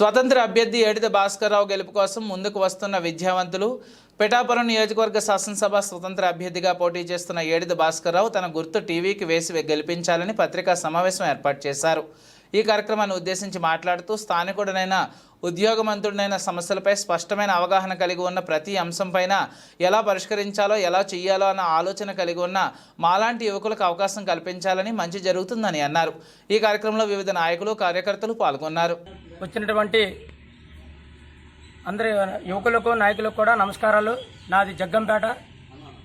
స్వతంత్ర అభ్యర్థి ఏడిద భాస్కర్రావు గెలుపు కోసం ముందుకు వస్తున్న విద్యావంతులు పిఠాపురం నియోజకవర్గ శాసనసభ స్వతంత్ర అభ్యర్థిగా పోటీ చేస్తున్న ఏడిద భాస్కర్రావు తన గుర్తు టీవీకి వేసి గెలిపించాలని పత్రికా సమావేశం ఏర్పాటు చేశారు. ఈ కార్యక్రమాన్ని ఉద్దేశించి మాట్లాడుతూ స్థానికుడనైన ఉద్యోగమంతుడైన సమస్యలపై స్పష్టమైన అవగాహన కలిగి ఉన్న ప్రతి అంశంపైన ఎలా పరిష్కరించాలో ఎలా చేయాలో అన్న ఆలోచన కలిగి ఉన్న మాలాంటి యువకులకు అవకాశం కల్పించాలని మంచి జరుగుతుందని అన్నారు. ఈ కార్యక్రమంలో వివిధ నాయకులు కార్యకర్తలు పాల్గొన్నారు. వచ్చినటువంటి అందరి యువకులకు నాయకులకు కూడా నమస్కారాలు. నాది జగ్గంపేట.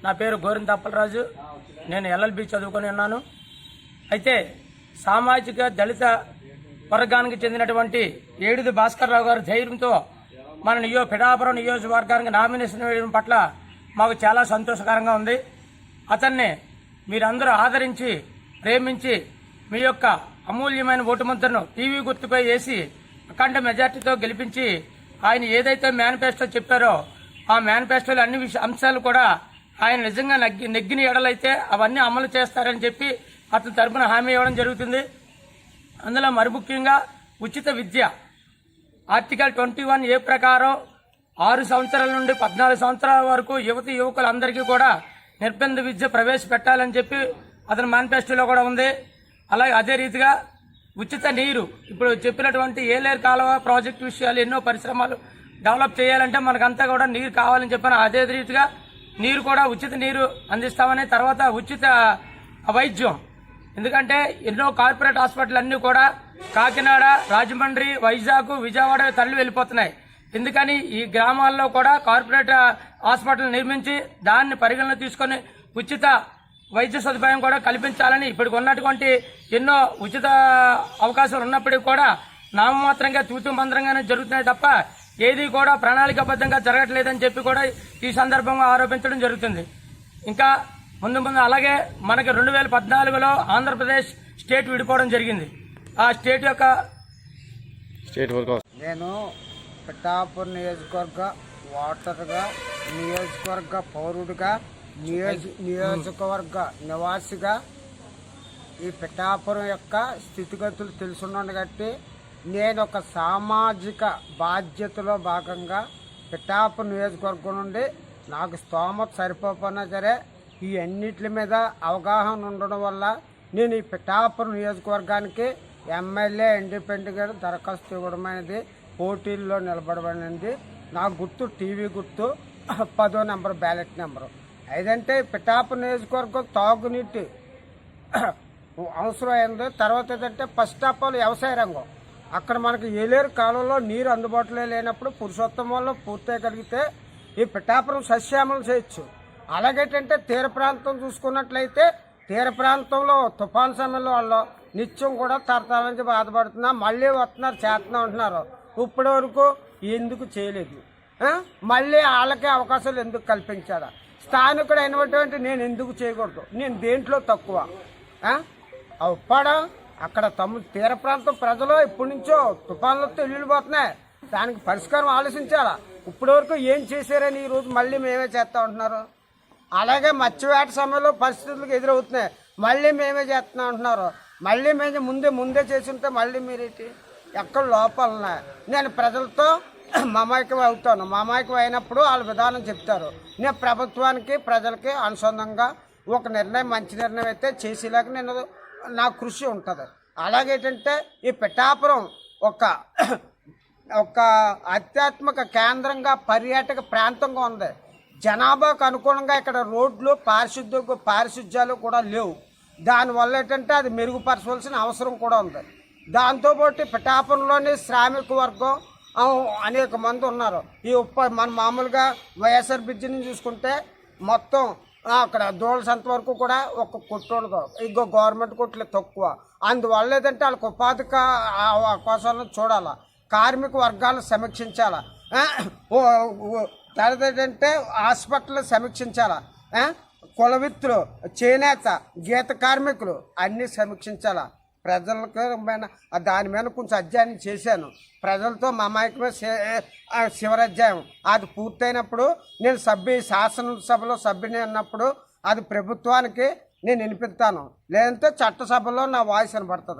నా పేరు గోరింత అప్పలరాజు నేను ఎల్ఎల్బి చదువుకొని ఉన్నాను. అయితే సామాజిక దళిత వర్గానికి చెందినటువంటి ఏడుది భాస్కర్రావు గారు ధైర్యంతో మన నియో పిఠాపురం నియోజకవర్గానికి నామినేషన్ వేయడం పట్ల మాకు చాలా సంతోషకరంగా ఉంది. అతన్ని మీరందరూ ఆదరించి ప్రేమించి మీ యొక్క అమూల్యమైన ఓటు ముద్రను టీవీ గుర్తుపై వేసి అఖండ మెజార్టీతో గెలిపించి ఆయన ఏదైతే మేనిఫెస్టో చెప్పారో ఆ మేనిఫెస్టోలో అన్ని విష అంశాలు కూడా ఆయన నిజంగా నగ్గి నెగ్గిన ఎడలైతే అవన్నీ అమలు చేస్తారని చెప్పి అతని తరపున హామీ ఇవ్వడం జరుగుతుంది. అందులో మరి ముఖ్యంగా ఉచిత విద్య. ఆర్టికల్ ట్వంటీ వన్ ఏ ప్రకారం ఆరు సంవత్సరాల నుండి పద్నాలుగు సంవత్సరాల వరకు యువతి యువకులందరికీ కూడా నిర్బంధ విద్య ప్రవేశపెట్టాలని చెప్పి అతని మేనిఫెస్టోలో కూడా ఉంది. అలాగే అదే రీతిగా ఉచిత నీరు. ఇప్పుడు చెప్పినటువంటి ఏలేరు కాలువ ప్రాజెక్టు విషయాలు ఎన్నో పరిశ్రమలు డెవలప్ చేయాలంటే మనకంతా కూడా నీరు కావాలని చెప్పిన అదే రీతిగా నీరు కూడా ఉచిత నీరు అందిస్తామని తర్వాత ఉచిత వైద్యం. ఎందుకంటే ఎన్నో కార్పొరేట్ హాస్పిటల్ అన్నీ కూడా కాకినాడ రాజమండ్రి వైజాగ్ విజయవాడ తరలి వెళ్ళిపోతున్నాయి. ఎందుకని ఈ గ్రామాల్లో కూడా కార్పొరేట్ హాస్పిటల్ నిర్మించి దాన్ని పరిగణన తీసుకొని ఉచిత వైద్య సదుపాయం కూడా కల్పించాలని ఇప్పటికి ఉన్నటువంటి ఎన్నో ఉచిత అవకాశాలు ఉన్నప్పటికీ కూడా నామమాత్రంగా తూతు మంత్రంగానే జరుగుతున్నాయి తప్ప ఏది కూడా ప్రణాళికాబద్ధంగా జరగట్లేదని చెప్పి కూడా ఈ సందర్భంగా ఆరోపించడం జరుగుతుంది. ఇంకా ముందు ముందు అలాగే మనకి రెండు వేల పద్నాలుగులో ఆంధ్రప్రదేశ్ స్టేట్ విడిపోవడం జరిగింది. ఆ స్టేట్ యొక్క స్టేట్ నేను పిఠాపూర్ నియోజకవర్గ ఓటర్గా నియోజకవర్గ పౌరుడిగా నియోజ నియోజకవర్గ నివాసిగా ఈ పిఠాపురం యొక్క స్థితిగతులు తెలుసున్నాను కాబట్టి నేను ఒక సామాజిక బాధ్యతలో భాగంగా పిఠాపురం నియోజకవర్గం నుండి నాకు స్తోమత సరిపోకపోయినా సరే ఈ అన్నిటి మీద అవగాహన ఉండడం వల్ల నేను ఈ పిఠాపురం నియోజకవర్గానికి ఎమ్మెల్యే ఇండిపెండెంట్గా దరఖాస్తు ఇవ్వడం అనేది పోటీల్లో నిలబడబడింది నా గుర్తు టీవీ గుర్తు పదో నెంబర్ బ్యాలెట్ నెంబరు. ఐదంటే పిఠాపురం నియోజకవర్గం తాగునీటి అవసరం అయింది తర్వాత ఏంటంటే ఫస్ట్ ఆఫ్ ఆల్ వ్యవసాయ రంగం. అక్కడ మనకి ఏలేరు కాలంలో నీరు అందుబాటులో లేనప్పుడు పురుషోత్తమంలో పూర్తయ్యగలిగితే ఈ పిఠాపురం సస్యామలం చేయొచ్చు. అలాగేటంటే తీర ప్రాంతం చూసుకున్నట్లయితే తీర ప్రాంతంలో తుఫాన్ సమయంలో వాళ్ళు నిత్యం కూడా తరతరానికి బాధపడుతున్నా మళ్ళీ వస్తున్నారు చేస్తున్నాం ఉంటున్నారు ఇప్పటి వరకు ఎందుకు చేయలేదు? మళ్ళీ వాళ్ళకే అవకాశాలు ఎందుకు కల్పించారా స్థానికుడు అయినటువంటి నేను ఎందుకు చేయకూడదు? నేను దేంట్లో తక్కువ? ఆ? ఉప్పాడ అక్కడ తమ్ము తీర ప్రాంతం ప్రజలు ఇప్పటి నుంచో తుఫాన్లతో ఇల్లు పోతున్నాయి. దానికి పరిష్కారం ఆలోచించాలా? ఇప్పటి వరకు ఏం చేశారని ఈ రోజు మళ్ళీ మేమే చేస్తా ఉంటున్నారు. అలాగే మత్స్యవేట సమయంలో పరిస్థితులకు ఎదురవుతున్నాయి. మళ్ళీ మేమే చేస్తున్నాం అంటున్నారు. మళ్ళీ మేము ముందే ముందే చేసి ఉంటే మళ్ళీ మీరేంటి? ఎక్కడ లోపాలున్నాయి నేను ప్రజలతో మమాయకం అవుతాను. మమాయకం అయినప్పుడు వాళ్ళ విధానం చెప్తారు. నేను ప్రభుత్వానికి ప్రజలకి అనుసంధంగా ఒక నిర్ణయం మంచి నిర్ణయం అయితే చేసేలాగా నేను నా కృషి ఉంటుంది. అలాగేంటంటే ఈ పిఠాపురం ఒక ఒక ఆధ్యాత్మిక కేంద్రంగా పర్యాటక ప్రాంతంగా ఉంది. జనాభాకు అనుగుణంగా ఇక్కడ రోడ్లు పారిశుద్ధ పారిశుద్ధ్యాలు కూడా లేవు. దానివల్ల ఏంటంటే అది మెరుగుపరచవలసిన అవసరం కూడా ఉంది. దాంతోపాటు పిఠాపురంలోని శ్రామిక వర్గం అనేక మంది ఉన్నారు. ఈ ఉప్ప మన మామూలుగా వైఎస్ఆర్ బ్రిడ్జిని చూసుకుంటే మొత్తం అక్కడ దూడసంత వరకు కూడా ఒక కొట్టు ఉండదు. ఇంకో గవర్నమెంట్ కొట్లు తక్కువ. అందువల్ల ఏదంటే వాళ్ళకి ఉపాధి కా- ఆ అవకాశాలను చూడాలా. కార్మిక వర్గాలను సమీక్షించాలా. తర్వాత ఏంటంటే హాస్పిటల్ సమీక్షించాలా. కులవిత్తులు చేనేత గీత కార్మికులు అన్నీ సమీక్షించాలా. ప్రజలకు దాని మీద కొంచెం అధ్యయనం చేశాను. ప్రజలతో మమాయకమే శివరాజ్యాయం అది పూర్తయినప్పుడు నేను సభ్యు శాసనసభలో సభ్యుని అన్నప్పుడు అది ప్రభుత్వానికి నేను వినిపిస్తాను. లేదంటే చట్టసభలో నా వాయిస్ వినపడుతుంది.